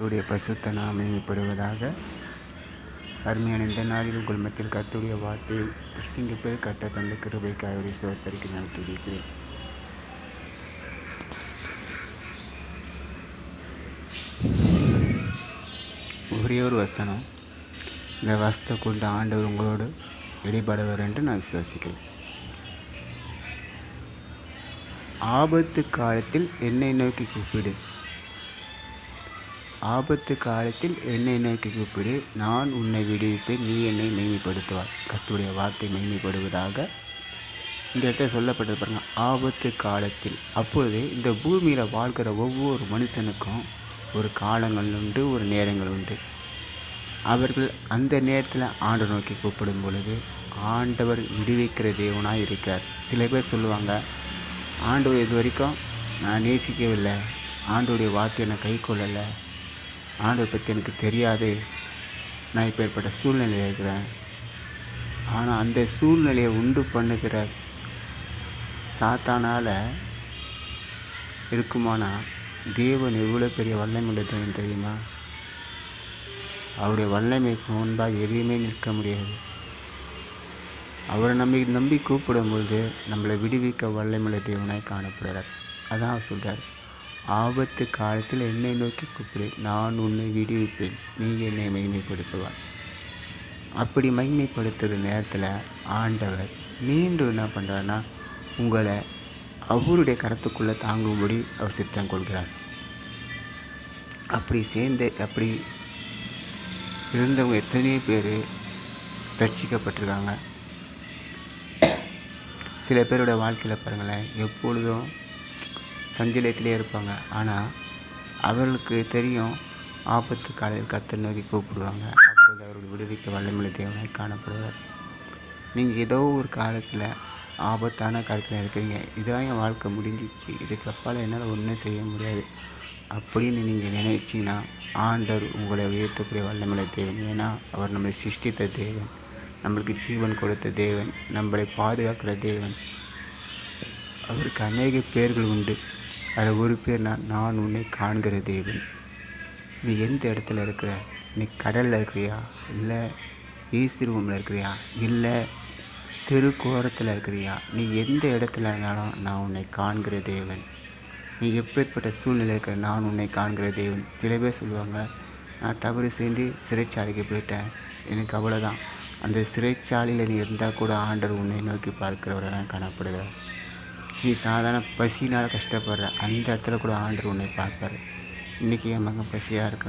கத்துடைய பசுத்த நாமம் மகிமைப்படுவதாக அருமையான இந்த நாளில் உங்கள் மத்தியில் கத்துடைய வார்த்தை பிரசங்கிப்பது கத்த தந்த கிருபைக்காக அவரை நான் துதிக்கிறேன். ஒரே ஒரு வசனம் இந்த வசத்தை கொண்டு ஆண்டவர் உங்களோடு இடைபடுவார் என்று நான் விசுவாசிக்கிறேன். ஆபத்து காலத்தில் என்னை நோக்கி கூப்பிடு. ஆபத்து காலத்தில் என்னை நோக்கி கூப்பிடு. நான் உன்னை விடுவிப்பேன். நீ என்னை மெய்மைப்படுத்துவார் கத்துடைய வார்த்தை மெய்மைப்படுவதாக இந்த இடத்துல சொல்லப்பட்டது பாருங்கள் ஆபத்து காலத்தில். அப்பொழுது இந்த பூமியில் வாழ்கிற ஒவ்வொரு மனுஷனுக்கும் ஒரு காலங்கள் உண்டு ஒரு நேரங்கள் உண்டு. அவர்கள் அந்த நேரத்தில் ஆண்டை நோக்கி கூப்பிடும் பொழுது ஆண்டவர் விடுவிக்கிற தேவனாக இருக்கார். சில பேர் சொல்லுவாங்க ஆண்டவர் இது வரைக்கும் நான் நேசிக்கவில்லை. ஆண்டோடைய வார்த்தையை நான் கை கொள்ளலை. ஆண்டவர் பற்றி எனக்கு தெரியாது. நான் இப்போ ஏற்பட்ட சூழ்நிலையில் இருக்கிறேன். ஆனால் அந்த சூழ்நிலையை உண்டு பண்ணுகிற சாத்தானால் இருக்குமானா? தேவன் எவ்வளோ பெரிய வல்லமை தேவன் தெரியுமா? அவருடைய வல்லமைக்கு முன்பாக எதையுமே நிற்க முடியாது. அவரை நம்பி நம்பி கூப்பிடும்பொழுது நம்மளை விடுவிக்க வல்லமையுள்ள தேவனாய் காணப்படுறார் அதான் அவர் சொல்கிறார் ஆபத்து காலத்தில் என்னை நோக்கி கூப்பிடு. நான் உன்னை விடுவிப்பேன். நீ என்னை மகிமைப்படுத்துவார் அப்படி மகிமைப்படுத்துகிற நேரத்தில் ஆண்டவர் மீண்டும் என்ன பண்ணுறாருன்னா உங்களை அவருடைய கரத்துக்குள்ளே தாங்கும்படி அவர் சித்தம் கொள்கிறார். அப்படி சேர்ந்து அப்படி இருந்தவங்க எத்தனையோ பேர் ரட்சிக்கப்பட்டிருக்காங்க. சில பேரோட வாழ்க்கையில் பாருங்களேன் எப்பொழுதும் சஞ்சலத்திலே இருப்பாங்க. ஆனால் அவர்களுக்கு தெரியும் ஆபத்து காலையில் கத்த நோக்கி கூப்பிடுவாங்க. அப்போது அவர்கள் விடுவிக்க வல்லமில்லை தேவனாய் காணப்படுவார். நீங்கள் ஏதோ ஒரு காலத்தில் ஆபத்தான காலத்தில் இருக்கிறீங்க. இதான் என் வாழ்க்கை முடிஞ்சிச்சு இதுக்கு அப்பால் என்னால் ஒன்றும் செய்ய முடியாது. அப்படின்னு நீங்கள் நினைச்சிங்கன்னா ஆண்டர் உங்களை உயர்த்தக்கூடிய வல்லமில்லை தேவன். ஏன்னா அவர் நம்மளை சிருஷ்டித்த தேவன். நம்மளுக்கு ஜீவன் கொடுத்த தேவன். நம்மளை பாதுகாக்கிற தேவன். அவருக்கு அநேக பேர்கள் உண்டு. அதில் ஒரு பேர் நான் நான் உன்னை காண்கிற தேவன். நீ எந்த இடத்துல இருக்கிற? நீ கடலில் இருக்கிறியா? இல்லை ஏசி ரூமில் இருக்கிறியா? இல்லை தெருக்கோரத்தில் இருக்கிறியா? நீ எந்த இடத்துல இருந்தாலும் நான் உன்னை காண்கிற தேவன். நீ எப்பேற்பட்ட சூழ்நிலை இருக்கிற? நான் உன்னை காண்கிற தேவன். சில பேர் சொல்லுவாங்க நான் தவறு செஞ்சு சிறைச்சாலைக்கு போயிட்டேன். எனக்கு அவ்வளோதான் அந்த சிறைச்சாலையில் நீ இருந்தால் கூட ஆண்டர் உன்னை நோக்கி பார்க்கிறவராக காணப்படுகிறார். நீ சாதாரண பசினால் கஷ்டப்படுற அந்த இடத்துல கூட ஆண்டர் உன்னை பார்ப்பார். இன்றைக்கி என் மகன் பசியாக இருக்கிறான்